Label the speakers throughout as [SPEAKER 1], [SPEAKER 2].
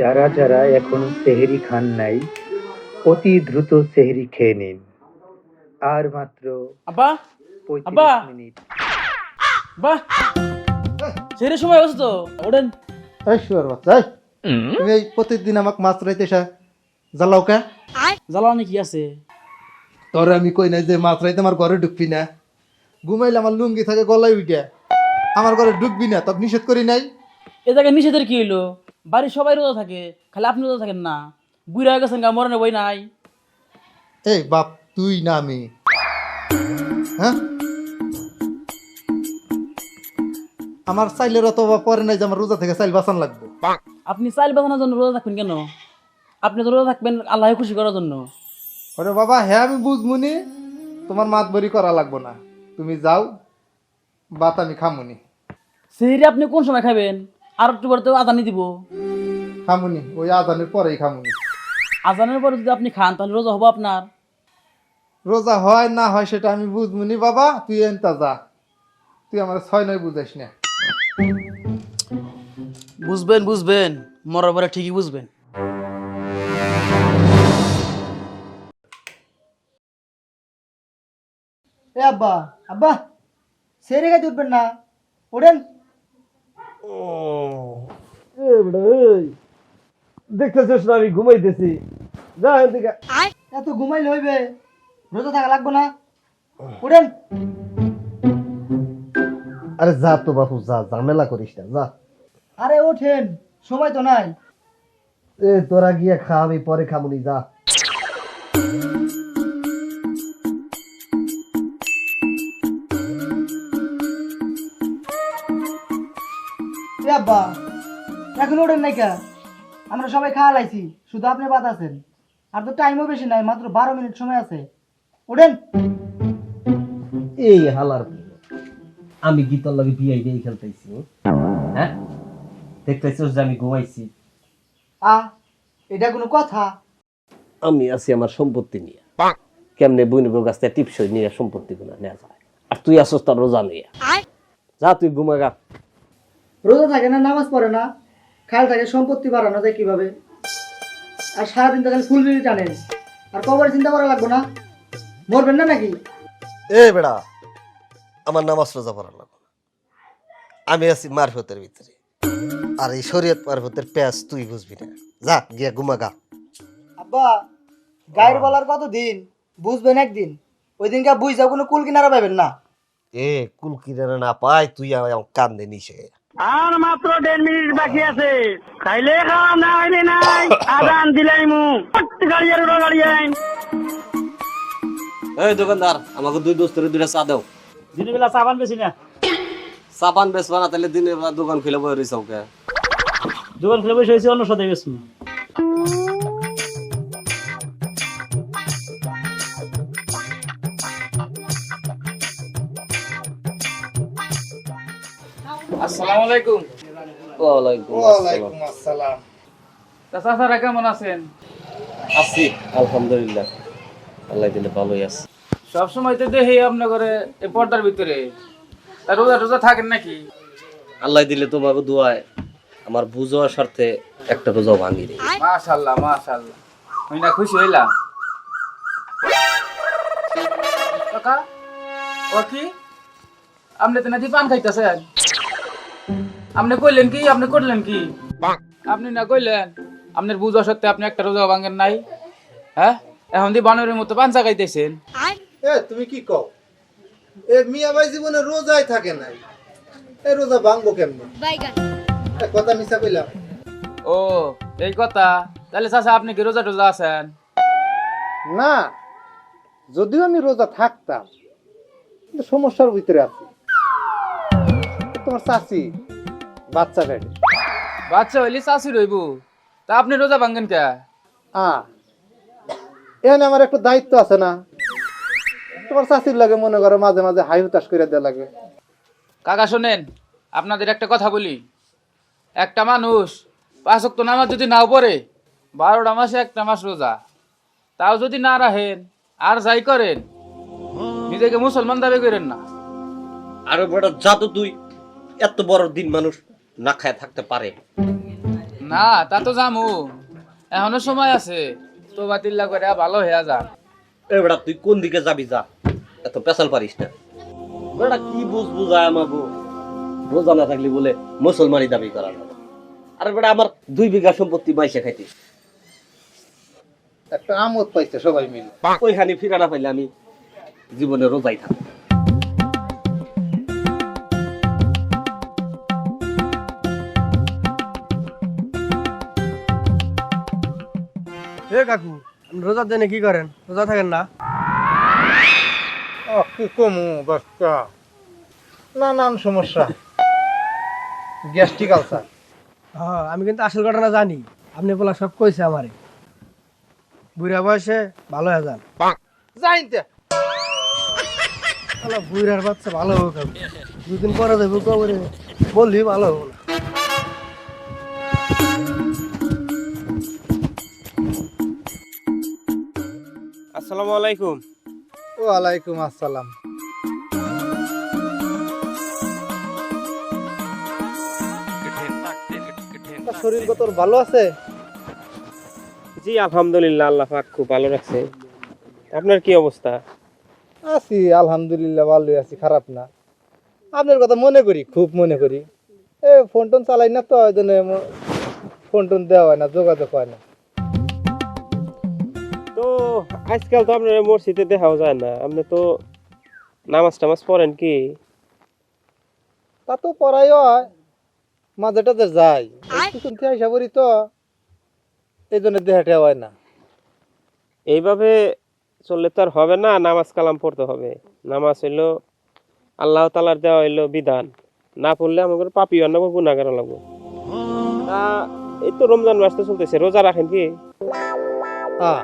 [SPEAKER 1] যারা যারা এখনও সেহেরি খান নাই অতি দ্রুত সেহেরি খেয়ে নিন। আর মাত্র
[SPEAKER 2] আব্বা আব্বা!
[SPEAKER 1] মিনিট।
[SPEAKER 2] বাহ সেরে সময় হচ্ছে তো ওঠেন।
[SPEAKER 3] এই শুয়ার বাচ্চা তুমি এই প্রতিদিন আমাকে মাছ রাইতে এসা জ্বালাও কে?
[SPEAKER 2] জ্বালানি কি আছে?
[SPEAKER 3] তোরে আমি কই নাই যে মাছ রাইতে আমার ঘরে ঢুকবি না। ঘুমাইলে আমার লুঙ্গি থাকে গলায় উঠে আমার ঘরে ঢুকবি না তখন নিষেধ করি নাই।
[SPEAKER 2] এ জায়গায় নিষেধের কি হইল? বাড়ির সবাই রোজা থাকে খালি আপনি রোজা থাকেন না। বুড়া হয়ে গেছেন গা মরণে বই নাই।
[SPEAKER 3] এই বাপ তুই না আমি। হ্যাঁ? আমার চাইলের অত বা পরে নাই যে আমার রোজা থেকে চাইল বাঁচান লাগবে।
[SPEAKER 2] আপনি চাইল বাঁচানোর জন্য রোজা থাকবেন কেন? আপনি তো রোজা থাকবেন আল্লাহ খুশি করার জন্য।
[SPEAKER 3] ওরে বাবা হ্যাঁ আমি বুঝমুনি তোমার মাত বরি করা লাগবো না। তুমি যাও বাত আমি খামুনি।
[SPEAKER 2] সেহরি আপনি কোন সময় খাবেন? আর একটু পরে তো আদানি দিব।
[SPEAKER 3] খামুনি ওই আজানের পরেই খামুনি।
[SPEAKER 2] আজানের পরে যদি আপনি খান তাহলে রোজা হব আপনার।
[SPEAKER 3] রোজা হয় না হয় সেটা আমি বুঝমুনি বাবা তুই এনতা যা। তুই আমার ছয় নয় বুঝাইস না।
[SPEAKER 2] বুঝবেন বুঝবেন মরার পরে ঠিকই বুঝবেন।
[SPEAKER 4] এ আব্বা আব্বা সেরে গাইতে উঠবেন না। ওঠেন।
[SPEAKER 5] দেখতেছিস না আমি ঘুমাইতেছি। যা এদিকে।
[SPEAKER 4] এত ঘুমাইলে হইবে? রোজা থাকা লাগবে না? ওঠেন
[SPEAKER 5] আরে যা তো বাপু যা ঝামেলা করিস না যা।
[SPEAKER 4] আরে ওঠেন সময় তো নাই।
[SPEAKER 5] এ তোরা গিয়ে খা আমি পরে খামুনি যা।
[SPEAKER 4] এ আব্বা এখন ওঠেন নাই কা আমরা সবাই খাওয়া লাইছি শুধু আপনি বাদ আছেন। আর তো টাইমও বেশি নাই মাত্র বারো মিনিট সময় আছে। ওঠেন।
[SPEAKER 5] এই হালার আমি গীতর লাগে বিয়াই দিয়ে খেলতেছি হ্যাঁ? দেখতেছিস যে আমি ঘুমাইছি।
[SPEAKER 4] আ এটা কোনো কথা?
[SPEAKER 5] আমি আছি আমার সম্পত্তি নিয়ে। কেমনে বইনগর গাছ থেকে টিপসই নিয়ে সম্পত্তি গুলো নেওয়া যায়। আর তুই আসস তার রোজা নিয়ে। যা তুই ঘুমা গা।
[SPEAKER 4] রোজা থাকে না নামাজ পড়ে না খাল থাকে সম্পত্তি বাড়ানো যায় কীভাবে? আর সারাদিন তো খালি ফুল বিড়ি টানেন। আর কবর চিন্তা করা লাগবো না। মরবেন না নাকি?
[SPEAKER 6] এ বেড়া আমার নামাজ রোজা পড়ার লাগবে। আমি আছি মারফতের ভিতরে। আর এই শরীয়ত মারফতের প্যাঁচ তুই বুঝবি না। যা গিয়া ঘুমা গা।
[SPEAKER 4] আব্বা গায়ের বলার কত দিন বুঝবেন একদিন। ওই দিনকে বুঝ যাও কোনো কুল কিনারা পাবেন না।
[SPEAKER 6] এ কুল কিনারে না পাই তুই আমার কান্দে নিছে
[SPEAKER 7] আর মাত্র দেড় মিনিট বাকি আছে। খাইলে খাওয়া না খাইলে নাই আদান দিলাই মু। গাড়ি আর উড়ো গাড়ি আইন।
[SPEAKER 5] এই দোকানদার আমাকে দুই দোস্তের দুইটা চা দাও।
[SPEAKER 2] দিনের বেলা চাবান বেশি না?
[SPEAKER 5] চা পান বেচবা না তাহলে দিনের বেলা দোকান খুলে বসে রয়েছে ওকে
[SPEAKER 2] দোকান খুলে বসে রয়েছে অন্য সাথে বেশি
[SPEAKER 8] আসসালামু আলাইকুম।
[SPEAKER 5] ওয়ালাইকুম আসসালাম।
[SPEAKER 3] আসসালাম
[SPEAKER 8] চাচারা কেমন আছেন?
[SPEAKER 5] আছি আলহামদুলিল্লাহ। আল্লাহ দিলে ভালোই আছে।
[SPEAKER 8] সব সময় তো দেখি আপনার ঘরে এই পর্দার ভিতরে। রোজা থাকেন নাকি?
[SPEAKER 5] আল্লাহ দিলে তোমাকে দোয়ায় আমার বুঝার স্বার্থে একটা রোজাও ভাঙি রে
[SPEAKER 8] আমি না খুশি হইলাম। কাকা ও কি? আপনি তো নাকি পান খাইতেছেন? আপনি কইলেন কি? আপনি করলেন কি? আপনি না কইলেন আপনার বুঝা সত্ত্বে আপনি একটা রোজা ভাঙেন নাই। হ্যাঁ? এখন দি বানরের মতো পান গাইতেছেন
[SPEAKER 3] এ তুমি কি কও? এ মিয়া ভাই জীবনে রোজাই থাকে নাই। এই রোজা ভাঙবো কেমনে? এ কথা মিশা কইলাম।
[SPEAKER 8] ও এই কথা? তাহলে চাচা আপনি কি রোজা টোজা আছেন?
[SPEAKER 3] না যদিও আমি রোজা থাকতাম কিন্তু সমস্যার ভিতরে আছি। তোমার চাচি বাচ্চা বেড়ে
[SPEAKER 8] বাচ্চা হইলে চাষি রইব। তা আপনি রোজা ভাঙ্গেন কে?
[SPEAKER 3] আ এখানে আমার একটা দায়িত্ব আছে না। তোমার চাচির লাগে মনে করো মাঝে মাঝে হাই হুতাশ করে দেওয়া লাগে।
[SPEAKER 8] কাকা শোনেন আপনাদের একটা কথা বলি। একটা মানুষ পাঁচ ওয়াক্ত নামাজ যদি নাও পড়ে বারোটা মাসে একটা মাস রোজা। তাও যদি না রাখেন আর যাই করেন নিজেকে মুসলমান দাবি করেন না।
[SPEAKER 5] আরে বড় যা তো তুই এত বড় দিন মানুষ। না খায় থাকতে পারে।
[SPEAKER 8] না তা তো জামু। এখনও সময় আছে। তো বাতিল্লা করে ভালো হয়ে যান
[SPEAKER 5] এ বেটা তুই কোন দিকে যাবি যা? এত পেশাল পারিস না। বেটা কি বুঝ বুঝায় আমাকে রোজা না থাকলে বলে মুসলমানি দাবি করা না আরে বেটা আমার দুই বিঘা সম্পত্তি মাইসে খাইতিস।
[SPEAKER 3] একটা আমোদ পাইছে সবাই মিলে।
[SPEAKER 5] ওইখানে ফিরানা পাইলে আমি জীবনে রোজাই থাকব।
[SPEAKER 9] এ কাকু রোজার দিনে কি করেন? রোজা থাকেন না?
[SPEAKER 3] কি কমু বাচ্চা? নানান সমস্যা। Gastric ulcer.
[SPEAKER 9] হ্যাঁ আমি কিন্তু আসল ঘটনা জানি। আপনি বলা সব কইছে আমারে। বুড়া বয়সে ভালো হয়ে যান।
[SPEAKER 3] জানতে
[SPEAKER 9] বুড়ার বাচ্চা ভালো হোক দুদিন পরে দেবো কবরে বললি ভালো হব না।
[SPEAKER 10] আসসালামু আলাইকুম।
[SPEAKER 3] ওয়ালাইকুম আসসালাম। শরীর কত ভালো আছে?
[SPEAKER 10] জি আলহামদুলিল্লাহ আল্লাহ পাক খুব ভালো রাখছে। আপনার কি অবস্থা?
[SPEAKER 3] আছি আলহামদুলিল্লাহ ভালোই আছি খারাপ না। আপনার কথা মনে করি খুব মনে করি। এ ফোন টোন চালাই না তো ওই জন্য ফোন টোন দেওয়া হয় না যোগাযোগ হয় না।
[SPEAKER 10] তো আজকাল তো আপনার মসজিদে দেখাও যায় না। আপনি তো নামাজ টামাজ পড়েন কি?
[SPEAKER 3] তা তো পড়াই হয় মাঝে টাঝে যাই। থেকে আইসা পড়ি তো এই জন্য দেহাটা হয় না।
[SPEAKER 10] এইভাবে চললে তো আর হবে না নামাজ কালাম পড়তে হবে। নামাজ হইল আল্লাহ তালার দেওয়া হইল বিধান। না পড়লে আমাদের পাপি অন্য গুণাগার লাগবো। তা এই তো রমজান মাস তো চলতেছে রোজা রাখেন কি?
[SPEAKER 3] হ্যাঁ।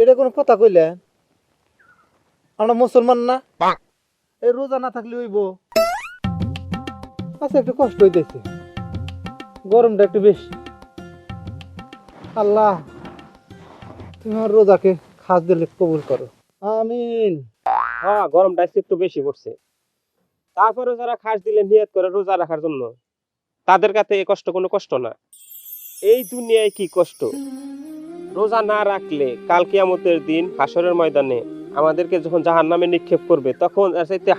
[SPEAKER 3] এটা কোনো কথা কইলে? আমরা মুসলমান না? এই রোজা না থাকলে হইব। আচ্ছা একটু কষ্ট হইতেছে। গরমটা একটু বেশি। আল্লাহ তুমি আমার রোজাকে খাস দিলে কবুল করো। আমিন।
[SPEAKER 10] হ্যাঁ গরমটা একটু বেশি পড়ছে। তারপরে যারা খাস দিলে নিয়ত করে রোজা রাখার জন্য তাদের কাছে এই কষ্ট কোনো কষ্ট না। এই দুনিয়ায় কি কষ্ট? রোজা না রাখলে কাল কিয়ামতের দিন হাসরের ময়দানে আমাদেরকে যখন জাহান নামে নিক্ষেপ করবে, তখন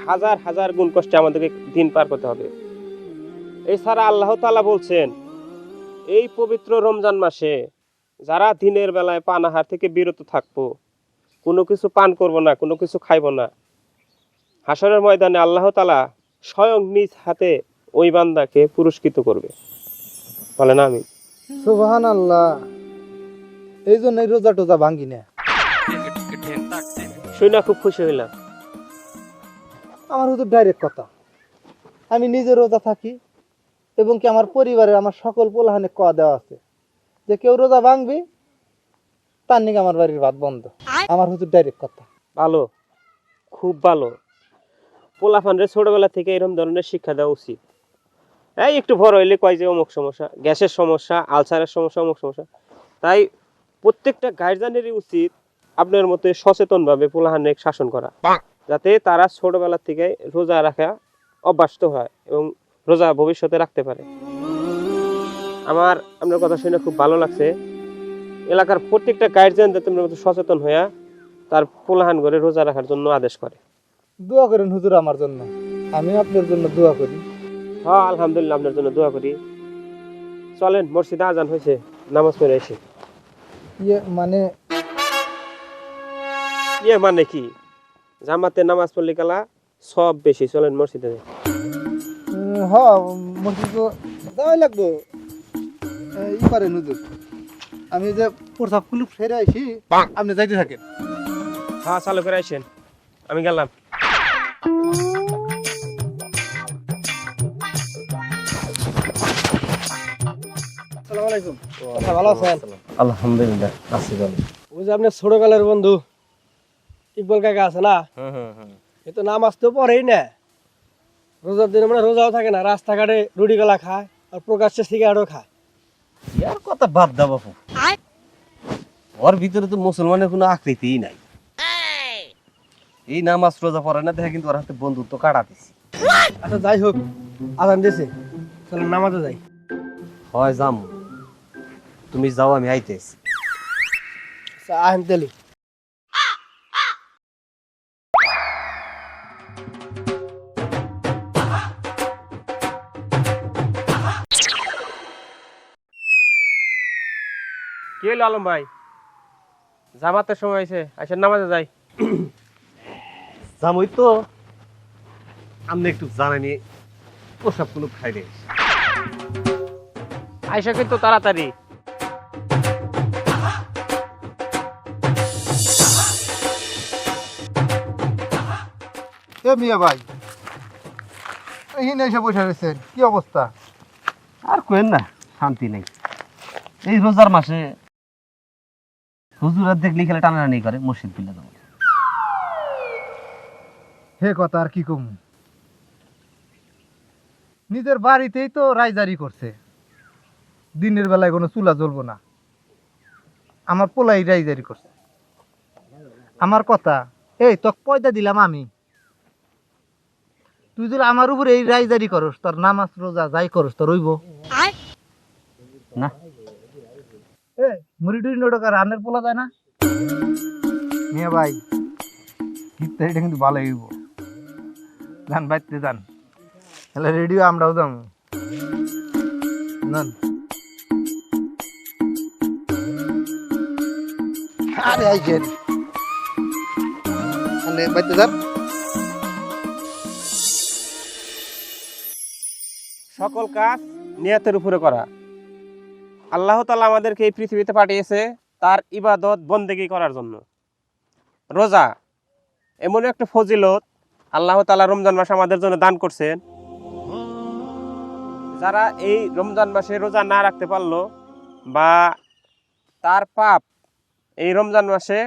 [SPEAKER 10] হাজার হাজার গুণ কষ্টে আমাদেরকে দিন পার করতে হবে। এছাড়া আল্লাহ তালা বলছেন, এই পবিত্র রমজান মাসে যারা দিনের বেলায় পান আহার থেকে বিরত থাকব, কোনো কিছু পান করব না, কোনো কিছু খাইব না হাসরের ময়দানে আল্লাহ তালা স্বয়ং নিজ হাতে ওই বান্দাকে পুরস্কৃত করবে। বলে না আমি
[SPEAKER 3] সুবহান আল্লাহ এই জন্য এই রোজা টোজা ভাঙ্গি না
[SPEAKER 10] শুই না খুব খুশি হইলাম
[SPEAKER 3] আমার হতো ডাইরেক্ট কথা। আমি নিজে রোজা থাকি এবং কি আমার পরিবারের আমার সকল পোলাহানে ক দেওয়া আছে। যে কেউ রোজা ভাঙবি তার নাকি আমার বাড়ির ভাত বন্ধ। আমার হতো ডাইরেক্ট কথা।
[SPEAKER 10] ভালো খুব ভালো। পোলাফানরে ছোটবেলা থেকে এরকম ধরনের শিক্ষা দেওয়া উচিত। এই একটু বড় হইলে কয় যে অমুক সমস্যা গ্যাসের সমস্যা আলসারের সমস্যা অমুক সমস্যা। তাই প্রত্যেকটা গার্জিয়ানেরই উচিত আপনার মতে সচেতনভাবে পোলাহানে শাসন করা। যাতে তারা ছোটবেলা থেকে রোজা রাখা অভ্যস্ত হয় এবং রোজা ভবিষ্যতে রাখতে পারে। আমার আপনার কথা শুনে খুব ভালো লাগছে। এলাকার প্রত্যেকটা গার্জিয়ান যাতে আপনার মতো সচেতন হইয়া তার পোলাহান করে রোজা রাখার জন্য আদেশ করে।
[SPEAKER 3] দোয়া করেন হুজুর আমার জন্য। আমি আপনার জন্য দোয়া করি।
[SPEAKER 10] হ্যাঁ আলহামদুলিল্লাহ আপনার জন্য দোয়া করি। চলেন মসজিদে আজান হয়েছে নামাজ পড়ে এসে
[SPEAKER 3] ইয়ে মানে
[SPEAKER 10] ইয়ে মানে কি? জামাতে নামাজ পড়লে কালা সব বেশি চলেন মসজিদে।
[SPEAKER 3] হ মসজিদ তো যাওয়াই লাগবো। ই হুজুর। আমি যে প্রসাব কুলুপ সেরে আইছি আপনি যাইতে থাকেন।
[SPEAKER 10] হ্যাঁ চালু করে আসেন আমি গেলাম।
[SPEAKER 9] আলাইকুম। আচ্ছা, ভালো আছেন?
[SPEAKER 5] আলহামদুলিল্লাহ আছি ভালো।
[SPEAKER 9] ওই যে আপনার ছোটকালের বন্ধু ইকবাল কাকা আছে না? এ তো নামাজ তো পড়েই না। রোজার দিনে মানে রোজাও থাকে না রাস্তাঘাটে রুটি গলা খায় আর প্রকাশ্যে সিগারেটও খায়।
[SPEAKER 5] ইয়ার কথা বাদ দাও বাপু। ওর ভিতরে তো মুসলমানের কোনো আকৃতিই নাই। এই নামাজ রোজা পড়ে না দেখা কিন্তু ওর হাতে বন্ধুত্ব কাটা কাটাতেছি।
[SPEAKER 9] আচ্ছা যাই হোক আজান দিয়েছে। চলো নামাজে যাই।
[SPEAKER 5] হয় যাম। তুমি যাও আমি আইতেছি
[SPEAKER 9] আচ্ছা, তেলি
[SPEAKER 10] কি হলো আলম ভাই? জামাতের সময় হয়েছে আসেন নামাজে যাই।
[SPEAKER 5] যাম ওই তো। আপনি একটু জানানি প্রসাব কোনো খাই রে
[SPEAKER 10] আইসা কিন্তু তাড়াতাড়ি।
[SPEAKER 3] এ মিয়া ভাই এইখানে এসে বসে রয়েছেন কি অবস্থা?
[SPEAKER 5] আর কোয়েন না শান্তি নেই। এই রোজার মাসে হুজুরা দেখলি খেলে টানাটানি করে মসজিদ বিলে যাব
[SPEAKER 3] হে কথা আর কি কম? নিজের বাড়িতেই তো রায়জারি করছে। দিনের বেলায় কোনো চুলা জ্বলবো না। আমার পোলাই রাইজারি করছে। আমার কথা এই তোকে পয়দা দিলাম আমি। তুই যদি আমার উপরে এই রায়জারি করস তোর নামাজ রোজা যাই করস তোর রইব
[SPEAKER 5] না।
[SPEAKER 3] এ মুড়ি টুড়ি নোটকা রান্নার পোলা যায় না? মিয়া ভাই ইফতারিটা কিন্তু ভালো হইব। যান বাইতে যান। তাহলে রেডিও আমরাও যাম নান আরে আইছেন তাহলে বাইতে যান।
[SPEAKER 10] সকল কাজ নিয়তের উপরে করা। আল্লাহ তালা আমাদেরকে এই পৃথিবীতে পাঠিয়েছে তার ইবাদত বন্দেগি করার জন্য। রোজা এমন একটা ফজিলত আল্লাহ তালা রমজান মাসে আমাদের জন্য দান করছেন। যারা এই রমজান মাসে রোজা না রাখতে পারল বা তার পাপ এই রমজান মাসে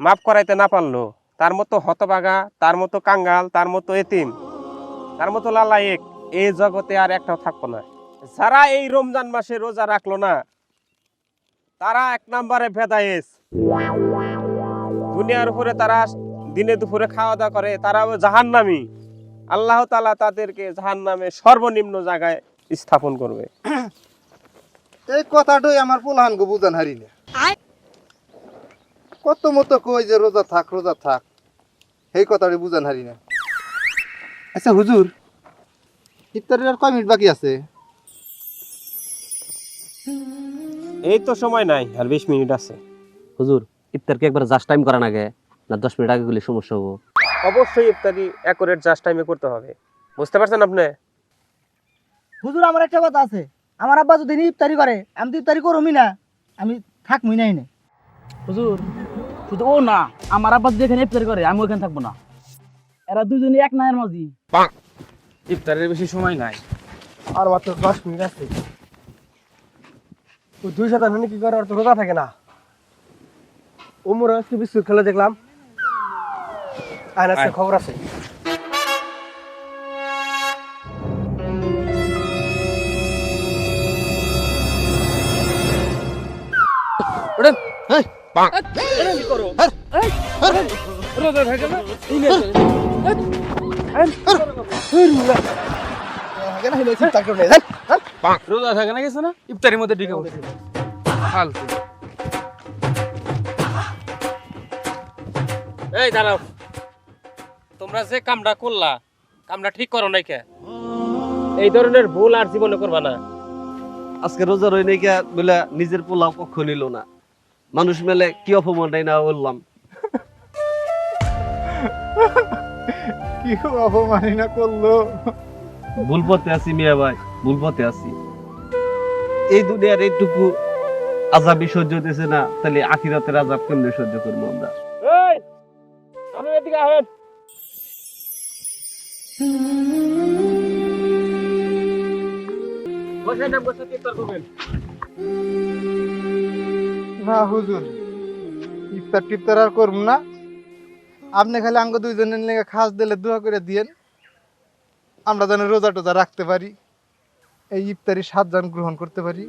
[SPEAKER 10] মাফ করাইতে না পারল, তার মতো হতবাগা তার মতো কাঙ্গাল, তার মতো এতিম, তার মতো লালায়েক এই জগতে আর একটাও থাকব না। যারা এই রমজান মাসে রোজা রাখল না তারা এক নম্বরে ভেদায়েস দুনিয়ার উপরে তারা দিনে দুপুরে খাওয়া দাওয়া করে তারাও জাহান্নামি। আল্লাহ তালা তাদেরকে জাহান্নামে সর্বনিম্ন জায়গায় স্থাপন করবে।
[SPEAKER 3] এই কথাটাই আমার পোলাহান গো বুঝান হারি না। কত মতো কই যে রোজা থাক রোজা থাক এই কথাটা বুঝান হারি না। আচ্ছা হুজুর ইফতারের আর কয় মিনিট বাকি আছে?
[SPEAKER 10] এই তো সময় নাই আর বিশ মিনিট আছে।
[SPEAKER 5] হুজুর ইফতারকে একবার জাস্ট টাইম করা নাগে না দশ মিনিট আগে গেলে সমস্যা হব?
[SPEAKER 10] অবশ্যই ইফতারি অ্যাকুরেট জাস্ট টাইমে করতে হবে। বুঝতে পারছেন আপনি?
[SPEAKER 4] হুজুর আমার একটা কথা আছে। আমার আব্বা যদি ইফতারি করে আমি তো ইফতারি করবই না। আমি থাকবই নাই না
[SPEAKER 2] হুজুর শুধু ও না আমার আব্বা যদি এখানে ইফতার করে আমি ওখানে থাকব না। এরা দুজনে এক নায়ের মাঝি।
[SPEAKER 8] ইফতারের বেশি সময় নাই।
[SPEAKER 9] আর মাত্র দশ মিনিট আছে। দুই সাত কি করে তো রোজা থাকে না। ওমর আজকে বিস্কুট খেলে দেখলাম। আর। খবর আছে।
[SPEAKER 2] ওটা
[SPEAKER 8] রোজা থাকে না? ইফতারের মধ্যে
[SPEAKER 10] এই, দাঁড়াও। তোমরা যে কামটা করলা, কামটা ঠিক করো নাই এই ধরনের ভুল আর জীবনে করবা না।
[SPEAKER 5] আজকে রোজা রই নাই বলে নিজের পোলাও পক্ষ নিল না। মানুষ মেলে কি অপমানটাই না বললাম।
[SPEAKER 3] কি অপমানি না করল?
[SPEAKER 5] ভুল পথে আছি মিয়া ভাই ভুল পথে আছি। এই দুনিয়ার এইটুকু আজাবি সহ্য হতেছে না তাহলে আখিরাতের আজাব কেমনে সহ্য করব আমরা?
[SPEAKER 10] এই আপনি এদিকে আহেন বসে না ইফতার
[SPEAKER 3] না হুজুর। ইফতার টিফতার আর করব না। আপনি খালি আঙ্গ দুইজনের লেগে খাস দিলে দোয়া করে দিয়েন। আমরা যেন রোজা টোজা রাখতে পারি, এই ইফতারি সাত জন গ্রহণ করতে পারি।